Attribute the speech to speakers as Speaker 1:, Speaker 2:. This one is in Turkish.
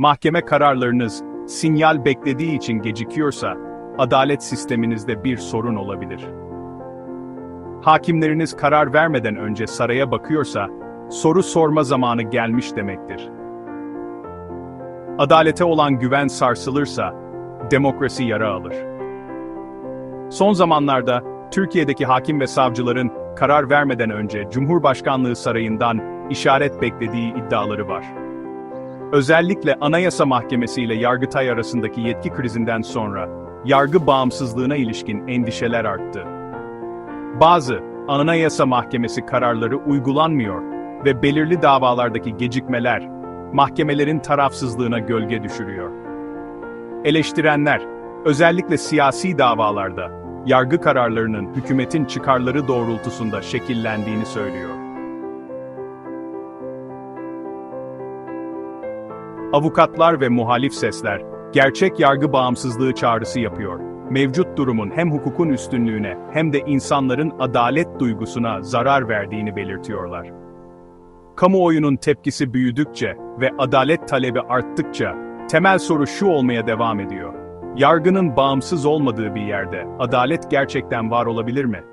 Speaker 1: Mahkeme kararlarınız sinyal beklediği için gecikiyorsa, adalet sisteminizde bir sorun olabilir. Hakimleriniz karar vermeden önce saraya bakıyorsa, soru sorma zamanı gelmiş demektir. Adalete olan güven sarsılırsa, demokrasi yara alır. Son zamanlarda, Türkiye'deki hakim ve savcıların karar vermeden önce Cumhurbaşkanlığı sarayından işaret beklediği iddiaları var. Özellikle Anayasa Mahkemesi ile Yargıtay arasındaki yetki krizinden sonra, yargı bağımsızlığına ilişkin endişeler arttı. Bazı, Anayasa Mahkemesi kararları uygulanmıyor ve belirli davalardaki gecikmeler, mahkemelerin tarafsızlığına gölge düşürüyor. Eleştirenler, özellikle siyasi davalarda, yargı kararlarının hükümetin çıkarları doğrultusunda şekillendiğini söylüyor. Avukatlar ve muhalif sesler, gerçek yargı bağımsızlığı çağrısı yapıyor. Mevcut durumun hem hukukun üstünlüğüne hem de insanların adalet duygusuna zarar verdiğini belirtiyorlar. Kamuoyunun tepkisi büyüdükçe ve adalet talebi arttıkça, temel soru şu olmaya devam ediyor. Yargının bağımsız olmadığı bir yerde, adalet gerçekten var olabilir mi?